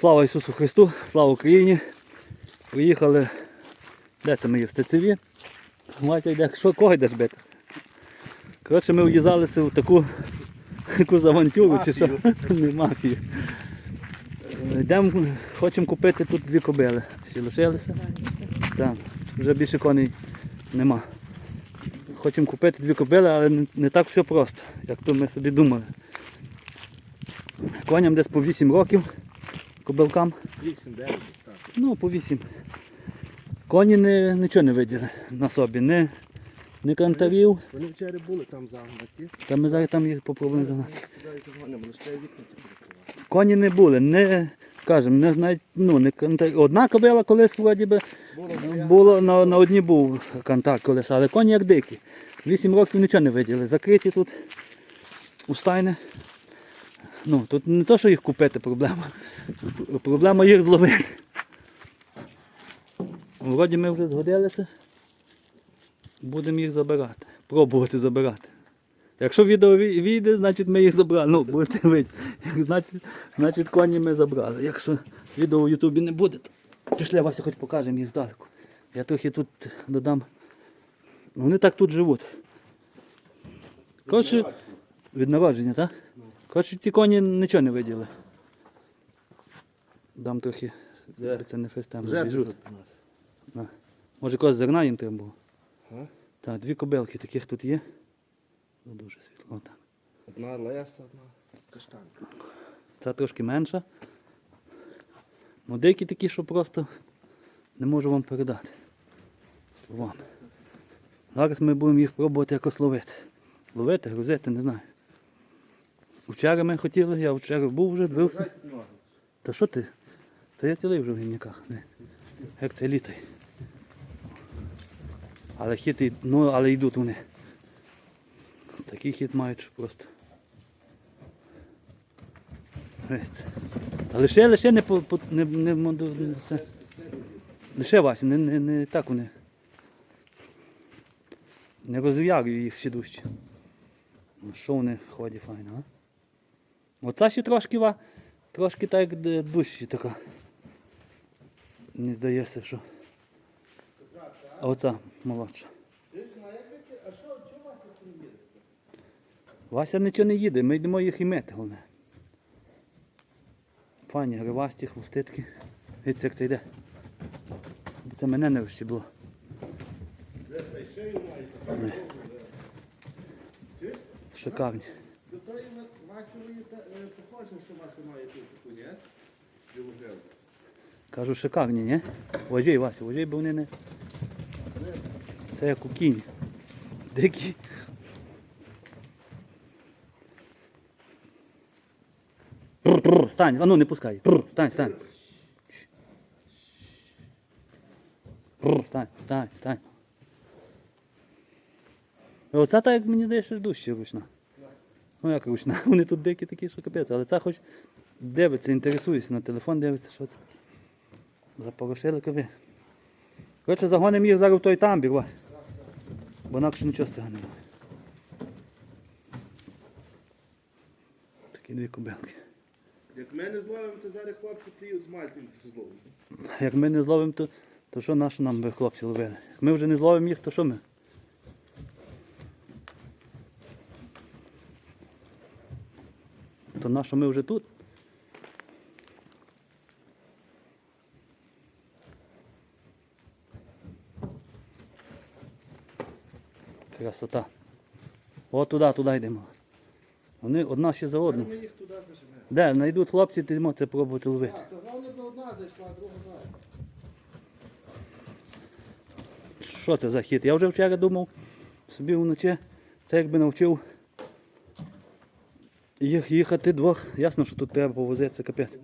Слава Ісусу Христу, слава Україні. Приїхали. Де це ми є? В Стецеві? Матя йде, що кого йдеш бити? Коротше, ми в'їзалися в таку, таку завантюру, чи що? Не мафію. Йдемо, хочемо купити тут дві кобили. Ще лишилися. Так, вже більше коней нема. Хочемо купити дві кобили, але не, не так все просто, як то ми собі думали. Коням десь по 8 років, кобилкам. 8-9. Ну, по 8. Коні не, нічого не виділи на собі. Не, не кантарів. Вони вчора були там загнаті. Та ми зараз там їх попробуємо загнати. Коні не були, не, кажемо, не, навіть, ну, не кантар... Одна кобила колись вроді би Було було на, на одній був контакт колись, але коні як дикі. Вісім років нічого не виділи. Закриті тут у стайни. Ну, тут не то, що їх купити проблема. Проблема їх зловити. Вроді ми вже згодилися. Будемо їх забирати. Пробувати забирати. Якщо відео війде, значить ми їх забрали. Ну, будете видіти. Значить, значить коні ми забрали. Якщо відео в Ютубі не буде, то пішли Вася хоч покажемо їх здалеку. Я трохи тут додам. Вони так тут живуть. Коротше, від народження, так? Коротше, ці коні нічого не виділи. Дам трохи, Де? це не фестем, біжуть. Може когось зерна їм треба було. А? Так, дві кобилки таких тут є. Ну, Дуже світло. Отак. Одна леса, одна каштанка. Ця трошки менша. Ну деякі такі, що просто не можу вам передати словами. Зараз ми будемо їх пробувати якось ловити. Ловити, грузити, не знаю. Вчора ми хотіли, я вчора був вже, дивився. Та що ти? Та я цілий вже в гімняках. Як це літай. Але хід, ну, але йдуть вони. Такий хід мають просто. Та лише, лише не по, по не, не, не це. Лише Вася, не, не, не так вони. Не розв'ягую їх ще дужче. Ну що вони ходять файно, а? Оця ще трошки ва, трошки так дужче така. Мені здається, що. А оця молодша. Вася нічого не їде, ми йдемо їх і мити головне. Фані, гривасті, хвоститки. Дивіться, як це йде. Це мене не розщебло. Ні. Шикарні. До похоже, що Вася має тут. Кажу, шикарні, ні? Вожей, Вася, вожей, бо вони не. Це як у кінь. Дикі. Стань, а ну не пускай. Стань, стань. Стань, стань, стань. І Оця так, як мені здається, дужче ручна. Ну як ручна? Вони тут дикі такі, що капець, але ця хоч дивиться, інтересується на телефон, дивиться, що це. Запорошили капець. Коротше, загонимо їх зараз в той тамбір. Бо інакше нічого з цього не буде. Такі дві кобилки. Як ми не зловимо, то зараз хлопці приїдуть з мальтинців зловлять. Як ми не зловимо, то, то що наші нам би хлопці ловили? Як ми вже не зловимо їх, то що ми? То на що ми вже тут? Красота. От туди, туди йдемо. Вони одна ще за одну. Ми їх туди заживемо. Де, знайдуть хлопці, ти йдемо це пробувати ловити. А, то головне би одна зайшла, а друга далі. Що це за хід? Я вже вчора думав собі вночі, це якби навчив їх їхати двох. Ясно, що тут треба повозитися капець.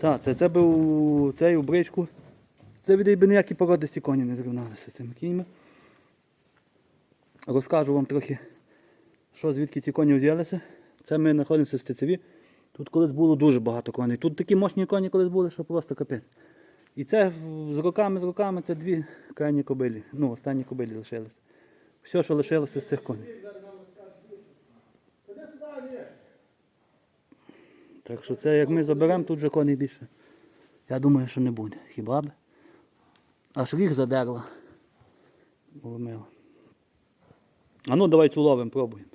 Так, це, це був цей у бричку. Це від би ніякі породисті коні не зрівналися з цими кіньми. Розкажу вам трохи, що звідки ці коні взялися. Це ми знаходимося в Стецеві. Тут колись було дуже багато коней. Тут такі мощні коні колись були, що просто капець. І це з роками, з роками це дві крайні кобилі. Ну, останні кобилі лишилися. Все, що лишилося з цих коней. Та де сюди є? Так що це як ми заберемо, тут же коней більше. Я думаю, що не буде. Хіба б? Аж ріг задерла. Вломила. А ну давай цю ловимо, пробуємо.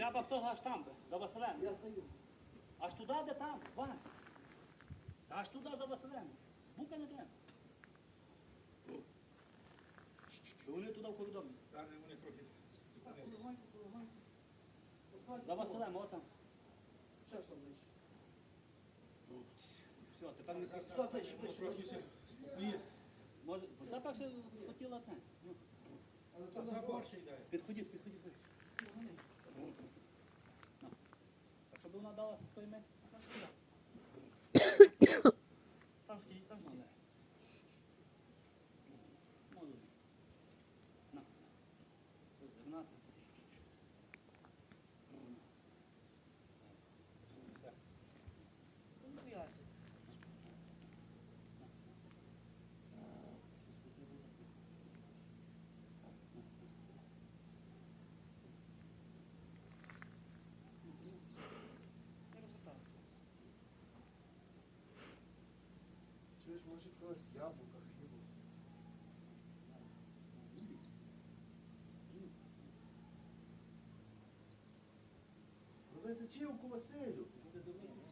Треба хто аж там, за Василем. Я стою. Аж туди, де там, Вась. Аж туди за Василем. Бука не треба. Що вони туди в коридор. За Василем, отам. Все, тепер не Може, це перше хотіла це. Ну. Підходіть, підходіть. Ну. Щоб вона дала пойме. Там стій, там стій. Може. Чуєш, може якогось яблука, хліба. Лови зачівку, Василю.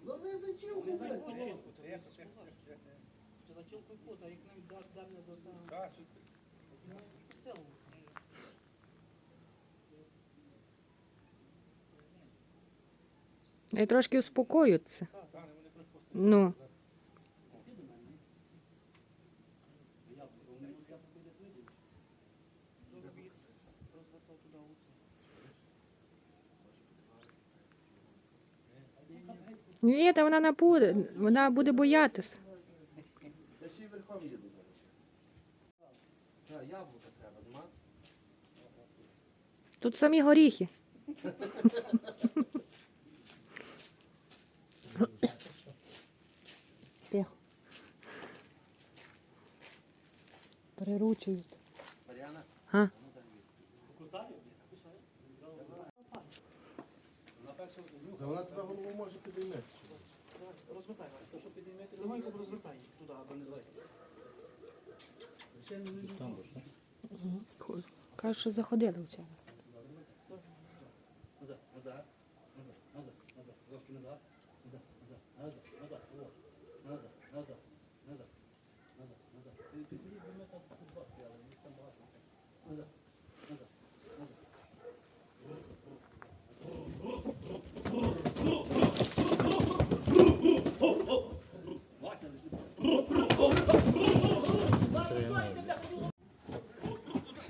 Лови зачівку, блядь. Зачілку, то Чи зачілку і а як нам дати далі до цього? І трошки успокоються. Ну, Робіт. Розвертав туди оце. Ні, та вона не буде, вона буде боятися. Я ще й верхом їду зараз. Так, яблука треба, нема? Тут самі горіхи. Тихо. Приручують. Мар'яна? А? Вона тебе голову може підіймати. Розвертай вас. Давай розвертай їх туди, аби не зайти. Кажуть, що заходили вчора.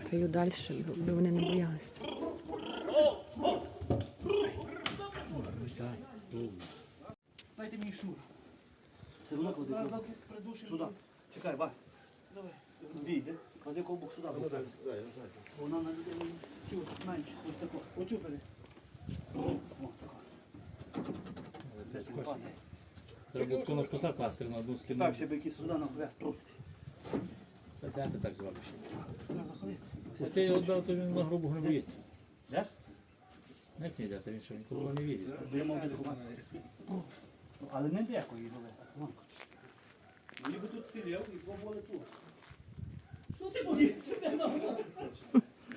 Стою далі, бо вони не боялися. Дайте мені шнур. Це воно клади. Сюди. Чекай, Вась. Давай. Війде. Клади ковбук сюди. Вона на людину. Цю, менше. Ось таку. Оцю бери. О, така. Треба було на вкуса класти на одну стіну. Так, щоб якісь сюди на хрест трохи. Де ти так зробиш? Треба заходити. Ось ти його дав, то він на грубу не боїться. Де? Як не йде, то він що ніколи не вірить. Я. Ну, Але не декої дали. Мені би тут сидів і два були тут. Що ти боїшся?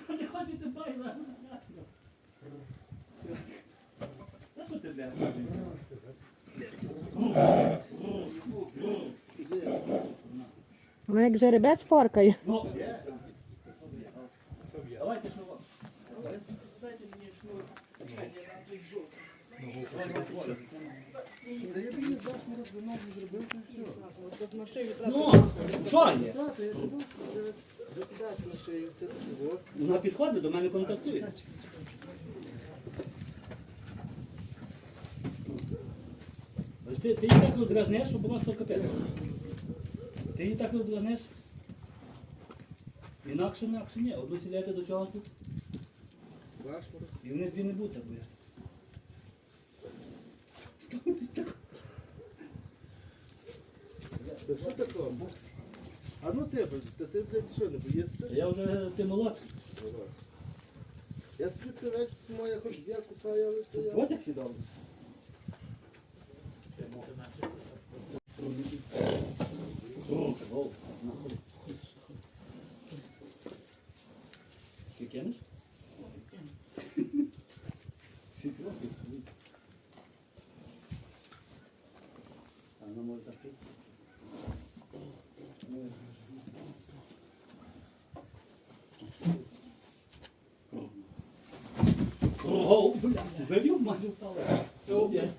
Не хочете бай зараз. Та що ти де? Вона як жеребець форкає. Ну, давайте що вам. Дайте мені шнур. Чекай, я на той жовтий. Та я тобі завжди розвинув, зробив, то і все. Ось тут на шию треба. Ну, що є? Так. Вона підходить, до мене контактує. Ти, ти її так роздражнеш, що просто капець. Ти її так роздражнеш. Інакше, інакше ні. Одну сіляйте до чого тут. І вони дві не будуть боятися. Та що таке? А ну тебе, та ти, блядь, що, не боїшся? Я вже ти молодший. Я собі півець моя хоч я кусаю, але стояв. От як сідав. Ти кинеш? Шість років. А вона може так пити. О, блядь, вивів майже впало. Все, блядь.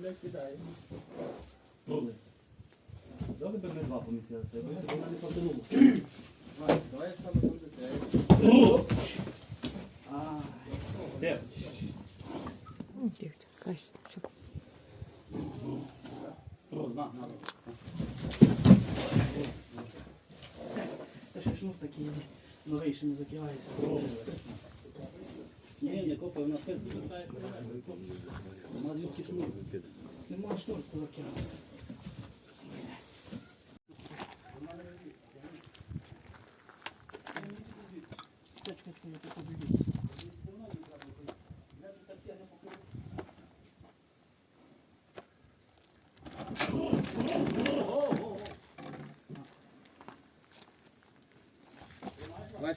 блядь, кидає. Добре би ми два помістилися, я боюся, вона не потянула. Давай я саме там дитя. Де? М, Дивіться, Кась, все. О, на, на. Це ще шнур такий новий, ще не закривається. Ні, не копай, вона звідки шнур. Нема шнур закривається.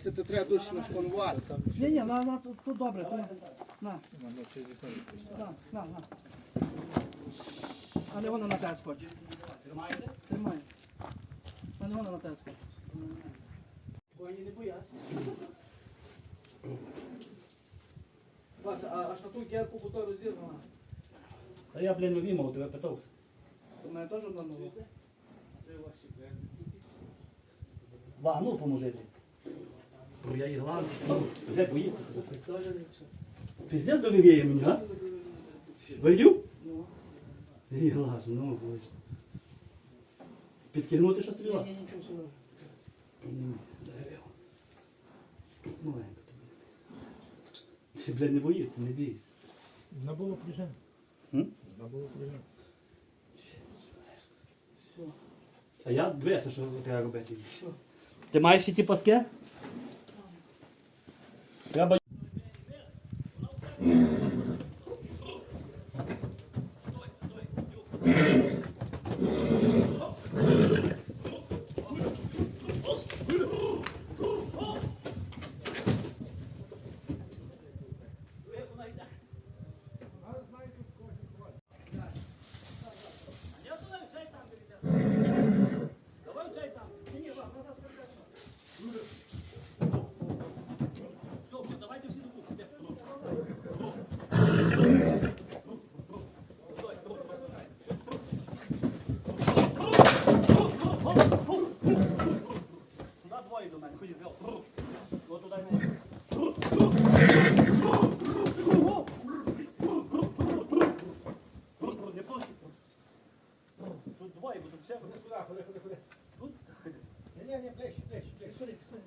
Вася, ти треба дужче нашпанувати. Ні, ні, на, на, тут, тут добре, тут, на. На, на, на. А не вона на тебе скочить. Тримаєте? Тримай. А не вона на тебе скочить. Коні не бояться. Вася, а, а штатуйки я купу то розірвана. Та я, блін, не вімав, тебе питався. У мене теж одна нова. Ва, ну поможи. Бо я її главний. Ну, вже боїться. Піздець довіряє мені, а? Вийдю? Ну. І глажу, ну, боже. Підкинути, що Ні, стріла? ні, нічого собі. Ні. Маленько тобі. Ти, блядь, не боїться, не бійся. На було прижим. М? На було прижим. Все. А я дивися, що треба робити. Ти маєш ті паски? Треба. Туди двоє до мене, ходіть, вел. От туди не. Не пушки. Тут двоє, бо тут ще буде. Сюди, ходи, ходи, ходи. Тут. Ні, ні, ні, ближче, ближче, ближче. Ходи, ходи.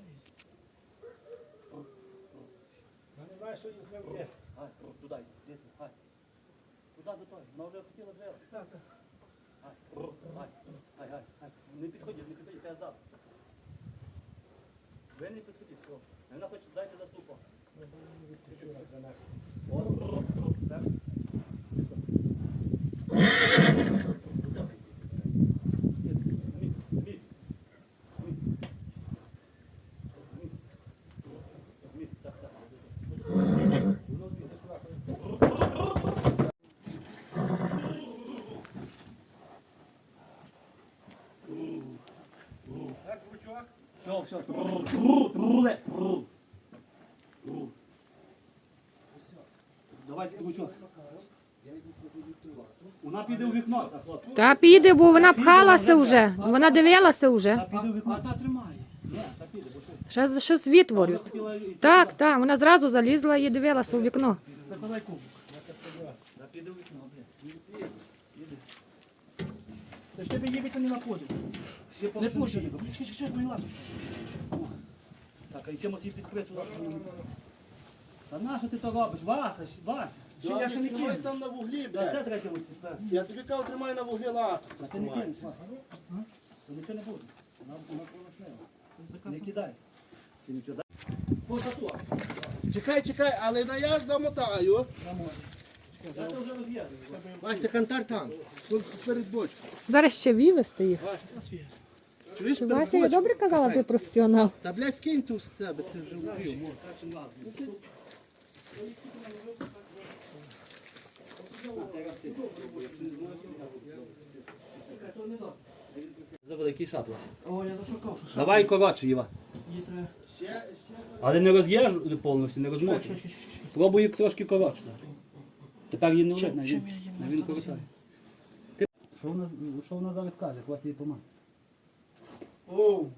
Я не знаю, що її з ним є. Гай, туди, де ти, гай. Туди до той, вона вже хотіла джерела. Так, так. Гай, гай, гай, гай. Не підходіть, не підходіть, я ззаду. Ви не підходіть, все. Вона хоче зайти за ступом. От, так. Мі, мі. Мі, так, так. Воно звідти сюди. Так, крючок. Все, все. Давайте крючок. Вона піде у вікно, та хлопці. Та піде, бо вона пхалася вже. Вона дивилася вже. Та піде у А та тримає. Ні, та піде, бо що? Вона. Так, так, вона зразу залізла і дивилася у вікно. Закладай кубок. Та піде у вікно, блін. Та ж тебе їбати не наподив. Не пуши його. Чекай, чекай, мої лапи. І чимось її підкрити. Та на що ти то робиш? Вася, щ- Вася. Чи я ще не Тримай кину? там на вуглі, Та це блядь. третє випуск. Я тобі кажу, тримай на вуглі лату. А ти не кинеш, Вася. То нічого не буде. Не кидай. Чи нічого. По зато. Чекай, чекай, але на я замотаю. Я це вже роз'їду. Вася, кантар там. Тут перед бочкою. Зараз ще вивезти їх. Вася. Чуєш Вася, я добре казала, ти професіонал. Та блядь, скинь ту з себе, це вже вбив. За великий шатла. О, я зашукав, що Давай коротше, Іва. її треба. Але не роз'їж повністю, не розмочуй. Пробуй їх трошки коротше. Тепер її не видно. Він, коротає. Ти- Що вона, що вона зараз каже, як вас її помає? Оу,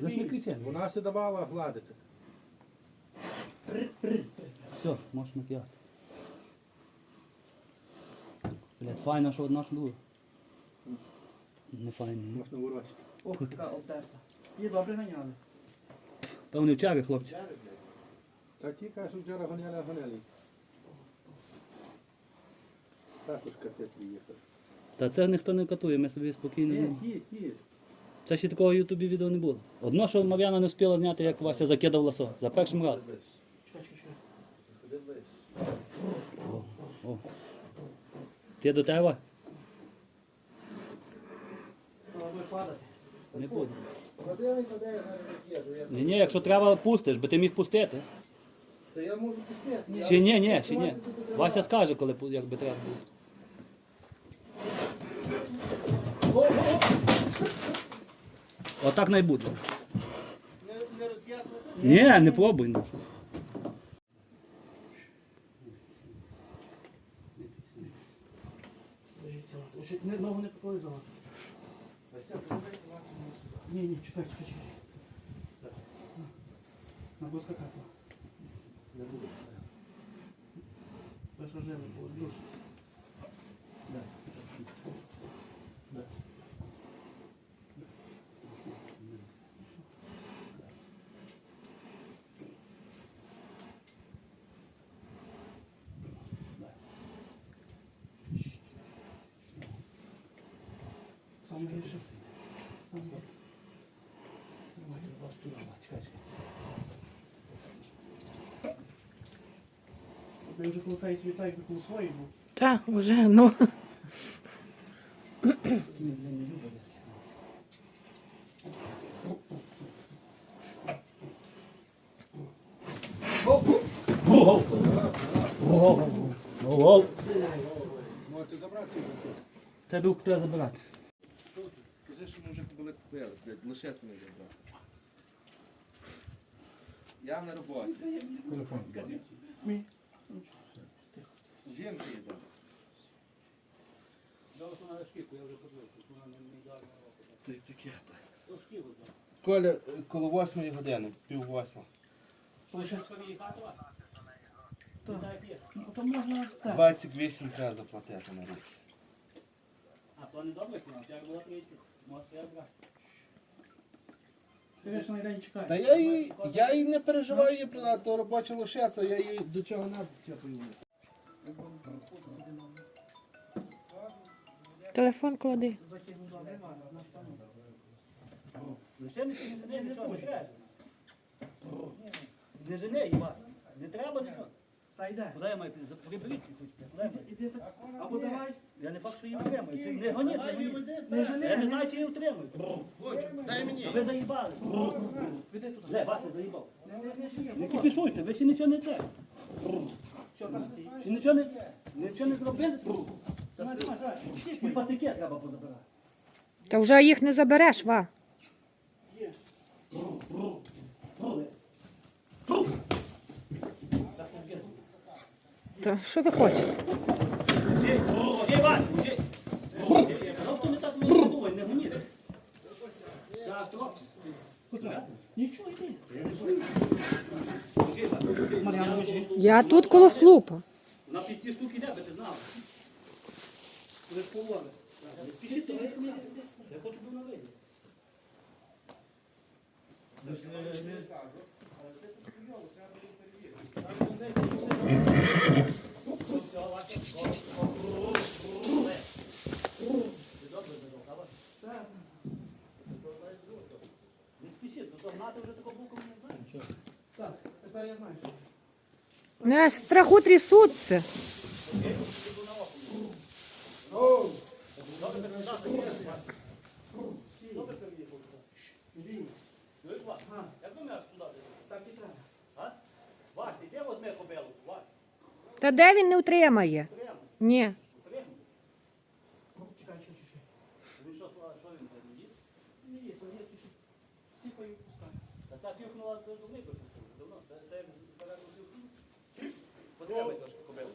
Ви ж не кричи. Вона все давала гладити. Все, можеш накидати. Блядь, файно, що одна, друга. Не файно. Можна урочити. о, така обтерта. Її добре ганяли. Та вони вчари, хлопці. Та ті кажуть, вчора гоняли, а гоняли. Також кати приїхали. Та це ніхто не катує, ми собі спокійно. Ні, ті, ті. Це ще такого в ютубі відео не було. Одно, що Мар'яна не встигла зняти, як Вася закидав ласо. За першим разом. О. Ти до тебе? Буде. Не. Я- Ні, ні, якщо треба, пустиш, би ти міг пустити. Та я можу пустити. Ще ні, ні, ще ні. Вася скаже, коли як би треба Отак не буде. Не, не. Ні, не пробуй. ну. Не, ногу не не. Ні, ні, чекай, чекай, чекай. Надо скакати. Не буду. Без рожеви, подушиться. Саме гірше. Саме гірше. Давай, я вас туди, чекай, чекай. Ти вже коли цей світай, як коли своїй був. Так, вже, ну. Можете забрати цей бочок. Це дух треба забирати. Скажи, що ми вже були купили, блядь, лише це не забрати. Я на роботі. Телефон. Мій. Жінка йде. Ти таке. та. Коля, е, коло восьмої години, пів восьма. Лише Ну, то можна це. 28 треба заплатити на рік. А то не добре ціна, як було 30. Може, я брати. Ти на день чекай. Та я її, я її не переживаю її продати, то робоча лошиця, я її до чого не тяпаю. Телефон клади. Не жени, нічого не треба. Не Іван. Не треба нічого. Та йде. Куди я маю Приберіть. Або давай. Я не факт, що її утримую. Ти не гоніть, не гоніть. Не Я не знаю, чи її утримують. Хочу, дай мені. Ви заїбали. Іди туди. Не, Вася заїбав. Не, не, не жени. Не кипішуйте, ви ще нічого не те. Що там стоїть? Ще нічого не, нічого не зробили. Давай. Ті патики треба позабирати. Та вже їх не забереш, ва. є. Та що ви хочете? Вася. Я тут коло слупа. На під штуки йде, би ти знав. Ви ж поводи. Я хочу би на виді. Треба перевірити. Так і треба. А? Вася, йди возьми кобилу. Вася, Та де він не утримає? Ні. Чекай, чекай, чекай. Він що, що він там їсть? Ні, ні, то я чуть-чуть сіпаю пускаю. Та фюхнула до них давно. Це як передав фюхну. Потреби трошки кобилу.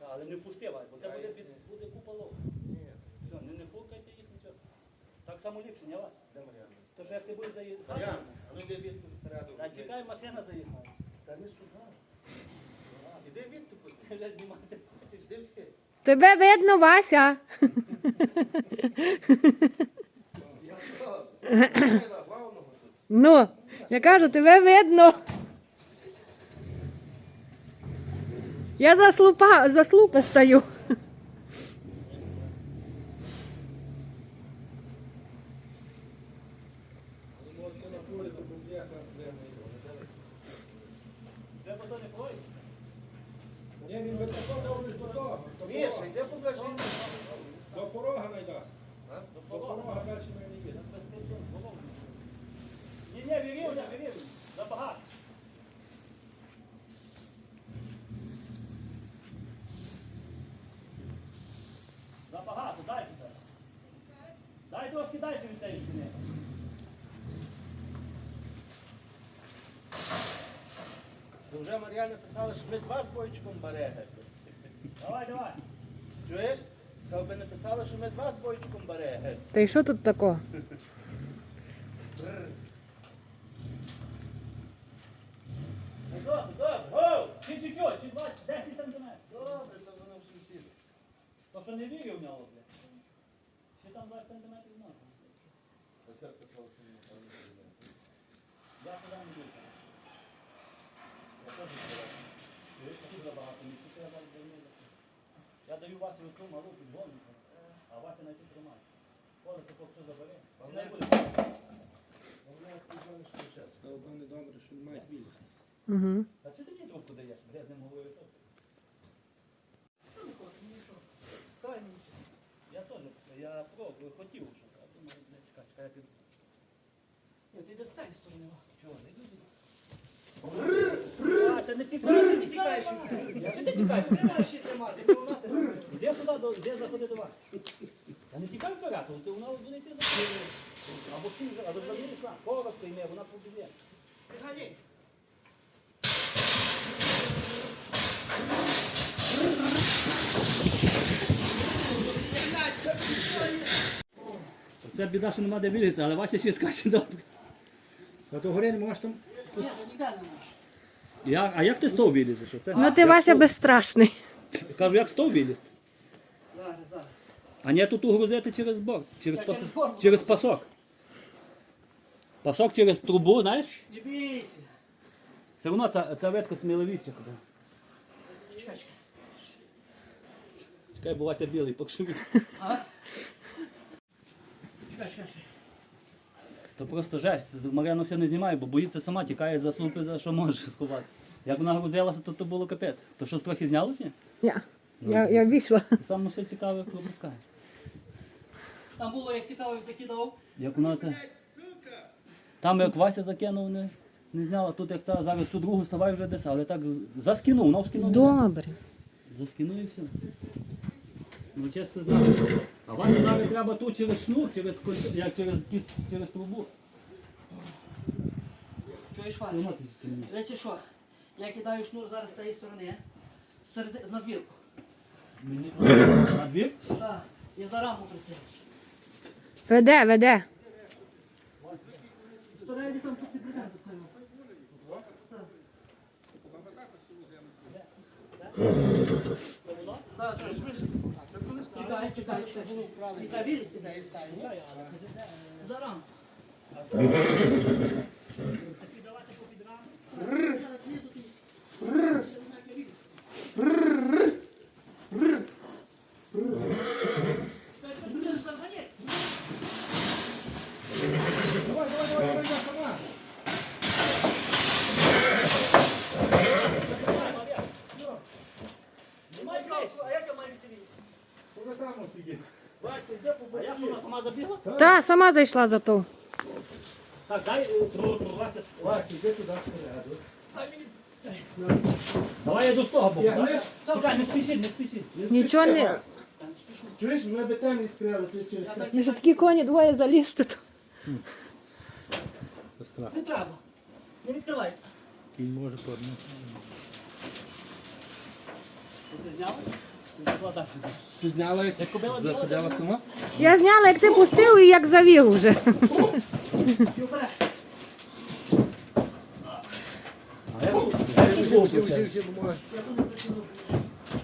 Але не впустила, бо це буде, буде купа лов. Все, не, не фуркайте їх нічого. Так само ліпше, не ва? Де Мар'яна? То як ти будеш заїхати? Мар'яна, а ну йди відпуск спереду. Та чекай, машина заїхала. Та не сюди. Іди відпуск. Вже знімати. хочеш? В. Тебе видно, Вася. Я що? Ну, я кажу, тебе видно. Я за слупа, за слупи стою. До порога. найдасть. До порога далі ми не їдемо. Ні, ні, вірівня, вірівня. Забагато. Забагато, дайте зараз. Дай трошки далі від тієї стіни. То вже Мар'яна писала, що ми два з бойчиком береги. Давай, давай. Чуєш? Та би написали, що ми два з бойчиком береги. Та й що тут такого? Ну добре, добре, гоу! Чи чуть-чуть, чи 20, 10 сантиметрів. Добре, то воно вже піде. То, що не вірив в нього, бля. Ще там 20 сантиметрів можна. Я туди не буду. Я теж сказав. Чуєш, таку забагато, не тут я зараз даю. Я даю Васі оцю малу підгонку, а Вася на тримає. Коли це що забере. Не буде? Головне, я добре, що не мають. Угу. А чого ти мені трубку даєш? Бля, з ним говорю. що? Що не? Ну що? Давай мені. Я теж, я пробую, хотів, що а думаю, не чекай, чекай, я піду. Ні, ти йди з цієї сторони. Чого, не йду? Вася, не тікай, не тікай. Чого ти тікаєш? Ти маєш ще тримати, тебе. Іди туди, до- іди заходи до вас. Я не тікай вперед, ти вона буде йти за Або всі вже, або взагалі йшла. Коротко йме, вона побіде. Гані. Це біда, що нема де вилізти, але Вася ще скаче добре. А то горі не можеш там. Ні, ну ніде не можеш. Я, а як ти з того вилізеш? Оце? Ну ти Як Вася того? безстрашний. Кажу, як з того вилізти? Зараз, зараз. А не тут угрузити через борт, через, Та пас... через борт. через пасок. Пасок через трубу, знаєш? Не бійся. Все одно ця, ця ветка сміливіша. куди. Чекай, чекай. Чекай, бо Вася білий, покшові. Чекай, чекай, чекай. То просто жесть. Мар'яну все не знімає, бо боїться сама, тікає за слупи, за що може сховатися. Як вона грузилася, то, то було капець. То щось трохи зняло чи? ні? Я, я, я вийшла. Саме все цікаве пропускає. Там було, як цікаво, закидав. Як вона це. Там як Вася закинув, не, не зняла, тут як це, зараз ту другу ставай вже десь, але так заскинув, вона вскинув. Добре. Заскинув і все. Ну чесно знаю. А Вася зараз треба тут через шнур, через, кольцо- як через, кіс- через трубу. Чуєш, Це воно це сильніше. Дивіться що? Я кидаю шнур зараз з цієї сторони. Серед... з надвірку. Мені на двір? Так. І за рамку присилиш. Веде, веде. Спереді там тут і бриган такою. Так, так, розумієш? Чекай, чекай, чекай. Віта, вилізти. За рамку. Зараз лізу ти. Вася, йде по А як вона сама забігла? Та, сама зайшла за то. Так, дай е, про, про Вася. Вася, йди туди спереду. Давай я до з того боку. Я так? не- Чекай, не спішіть, не спішіть. Нічого спіши, не- Вася. Чуєш, ми би там відкрили, ти через те. І ж такі коні двоє залізти. то. Не треба. Не відкривайте. Кінь може подне. Ти це зняв? Ти зняла, як заходила сама? Я зняла, як ти пустив і як завів уже.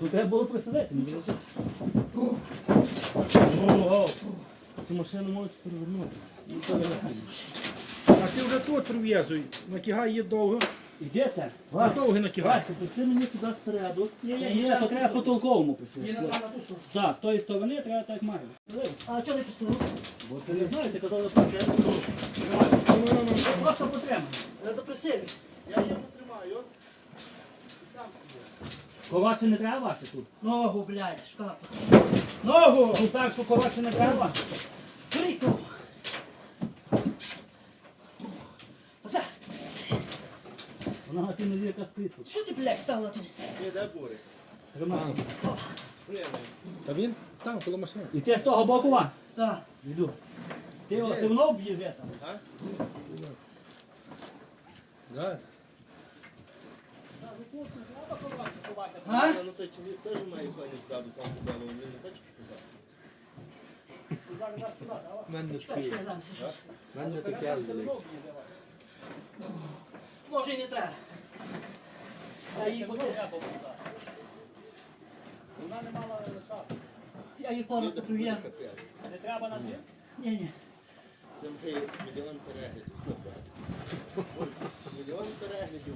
Тут треба було присадити. не було Цю машину можуть перевернути. А ти вже тут прив'язуй. Накигай її довго. Де це? Накигай. Вася, пусти мені туди спереду. Ні, ні, Ні, то треба по толковому Її писати. не треба на ту сторону. Так, з тої сторони треба так має. А чого не присилив? Бо ти не знаєш, ти казав, що це просто потримай. Я запросив. Я її потримаю. Коротше не треба Вася тут. Ногу, блядь, шкаф. Ногу! Ну так, що коротше не треба. Ногу. Оце. Вона на цій нозі яка стоїть. Що ти, блядь, став на ти? Іде бурик. Тримай. Та він там, коло машини. І ти з того боку, Ва? Так. Йду. Ти його все одно вб'єш я там. Да. А? Ну той чоловік теж має коні ззаду, там куди він не хоче показати. Мене Чекай, чекай. Мене таке. Може і не треба. Я її. Вона не мала шапки. Я її коротко прив'яжу. Не треба на дві? Ні, ні. Мільйон переглядів.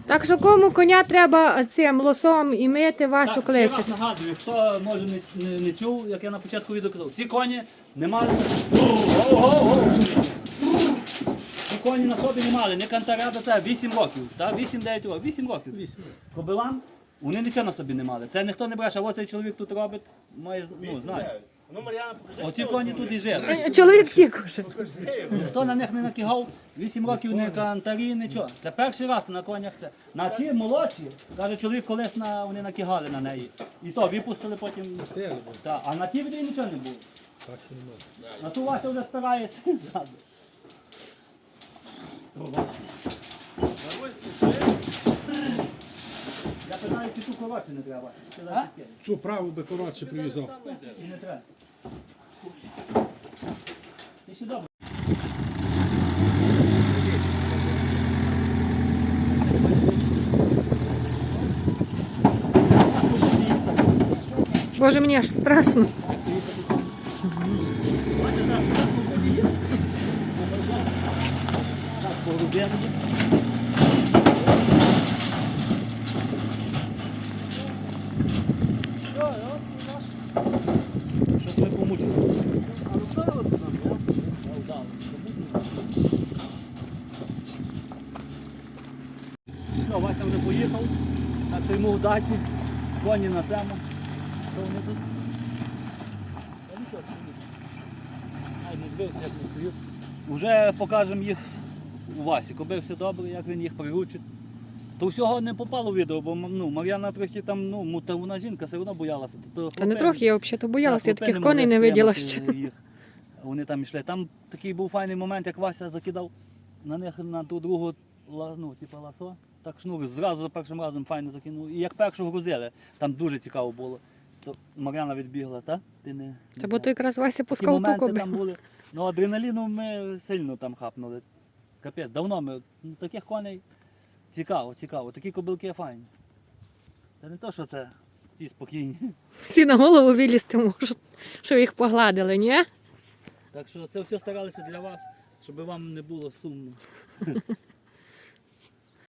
Так що кому коня треба цим лосом і мити, Так, ще кличе. раз нагадую, хто може не, не, не чув, як я на початку відео казав, ці коні не мали. Коні на собі не мали, не кантаря до це 8 років, 8-9 років, 8 років. Кобилам, вони нічого на собі не мали. Це ніхто не бреше, а ось цей чоловік тут робить, має, ну, знає. Ну, Мар'яна. Оці коні тут і жили. Е, Чоловік тік уже. Ніхто на них не накигав, 8 років не кантарі, нічого. Це перший раз на конях це. На ті молодші, каже чоловік, колись на, вони накигали на неї. І то випустили потім. Та, а на ті відео нічого не було. На ту Вася вже спирається ззаду. Я питаю, чи ту коротше не треба. Цю праву би коротше прив'язав. І не треба. Ти ще добре. Боже, мені аж страшно. Погрузили. Щоб ми помучили. Все, Вася вже поїхав, що йому вдачі, коні на цьому. Що вони тут? Вже покажемо їх у Васі, коли все добре, як він їх приручить. То всього не попало в відео, бо ну, Мар'яна трохи там, ну, му- жінка все одно боялася. То, Та не трохи, я взагалі боялася, я таких коней не виділа ще. їх. Вони там йшли. Там такий був файний момент, як Вася закидав на них на ту другу ну, типу, ласо. Так шнур зразу за першим разом файно закинув. І як першу грузили, там дуже цікаво було. То Мар'яна відбігла, так? Ти не, не Та бо то якраз Вася пускав ту моменти там були. Ну, адреналіну ми сильно там хапнули. Капець, давно ми ну, таких коней цікаво, цікаво. Такі кобилки файні. Це не то, що це ці спокійні. Всі на голову вилізти можуть, що їх погладили, ні? Так що це все старалися для вас, щоб вам не було сумно.